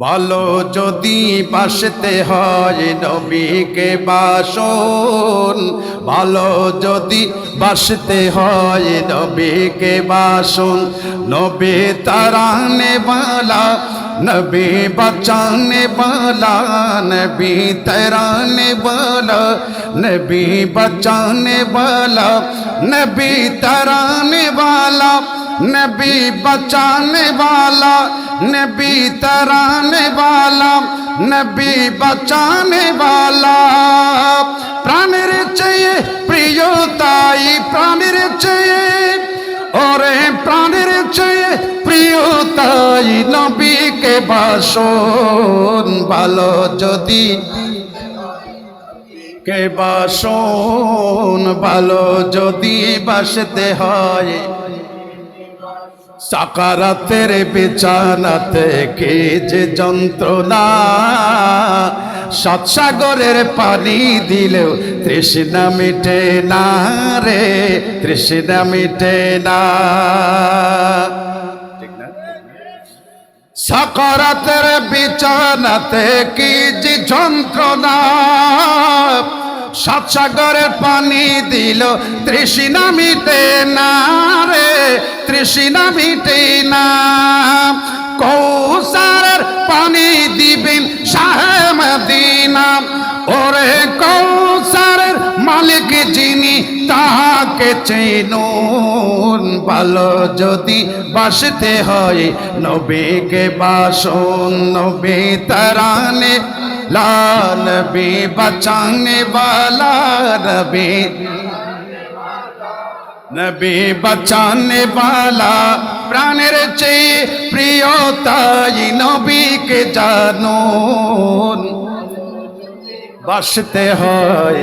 বলো যদি বাসতে হয় নবীকে বাসন। বলো যদি বাসতে হয় নবীকে বাসন। নবী তারানে বালা নবী বাঁচানে বালা নবী তারানে বালা নবী বাঁচানে বালা নবী তারানে বালা नबी बचाने वाला नबी तराने वाला नबी बचाने वाला প্রাণের চেয়ে প্রিয়তাই প্রাণের চেয়ে ওরে প্রাণের চেয়ে প্রিয়তাই নবীকে বাসন ভালো যদি কে বাসন ভালো যদি বাসতে হয় সাকারাতের বিছানাতে কে যে যন্ত্রণা সৎসাগরের পানি দিলেও তৃষ্ণা মিটে না রে, তৃষ্ণা মিটে না। সাকারাতের বিছানাতে কি যে যন্ত্রণা সাতসাগরের পানি দিল তৃষ্ণা মিটে না। তৃষ্ণা মিটে না। কৌসারের পানি দিবেন শাহে মদিনা। ওরে কৌসারের মালিক যিনি, তাহাকে চেনুন। ভালো যদি বাসতে হয়, নবীকে বাসন। নবী তারানে লা নবী বাঁচানে বালা নবী। নবী বাঁচানে বালা প্রাণের চেয়ে প্রিয় তাই নবীকে জানুন। বাসতে হয়।